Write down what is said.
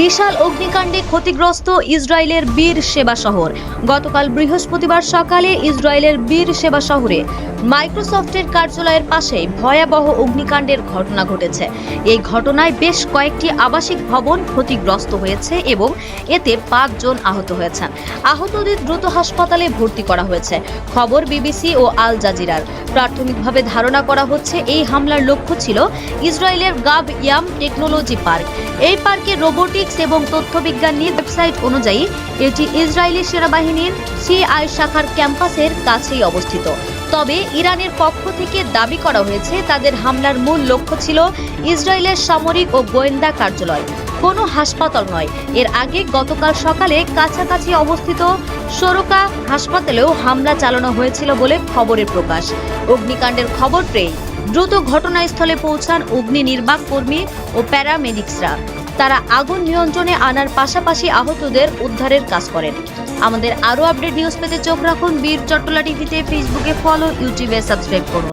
বিশাল অগ্নিকাণ্ডে ক্ষতিগ্রস্ত ইসরায়েলের বীর সেবা শহর। গতকাল বৃহস্পতিবার সকালে ইসরায়েলের বীর সেবা শহরে মাইক্রোসফটের কার্যালয়ের পাশে ভয়াবহ অগ্নিকাণ্ডের ঘটনা ঘটেছে। এই ঘটনায় বেশ কয়েকটি আবাসিক ভবন ক্ষতিগ্রস্ত হয়েছে এবং এতে পাঁচজন আহত হয়েছেন। আহতদের দ্রুত হাসপাতালে ভর্তি করা হয়েছে। খবর বিবিসি ও আল জাজিরার। প্রাথমিকভাবে ধারণা করা হচ্ছে, এই হামলার লক্ষ্য ছিল ইসরায়েলের গাব ইয়াম টেকনোলজি পার্ক। এই পার্কে রোবোটিক্স এবং তথ্যবিজ্ঞান নিয়ে ওয়েবসাইট অনুযায়ী এটি ইসরায়েলি সেনাবাহিনীর সিআই শাখার ক্যাম্পাসের কাছেই অবস্থিত। তবে ইরানের পক্ষ থেকে দাবি করা হয়েছে, তাদের হামলার মূল লক্ষ্য ছিল ইসরায়েলের সামরিক ও গোয়েন্দা কার্যালয়। কোনো হাসপাতাল নয়। এর আগে গতকাল সকালে কাছাকাছি অবস্থিত সরোকা হাসপাতালেও হামলা চালানো হয়েছিল বলে খবরের প্রকাশ। অগ্নিকাণ্ডের খবর পেয়ে দ্রুত ঘটনাস্থলে পৌঁছান অগ্নি নির্বাক কর্মী ও প্যারামেডিক্সরা। তারা আগুন নিয়ন্ত্রণে আনার পাশাপাশি আহতদের উদ্ধারের কাজ করেন। আমাদের আরও আপডেট নিউজ পেতে চোখ রাখুন বীর চট্টলা টিভিতে, ফেসবুকে ফলো, ইউটিউবে সাবস্ক্রাইব করুন।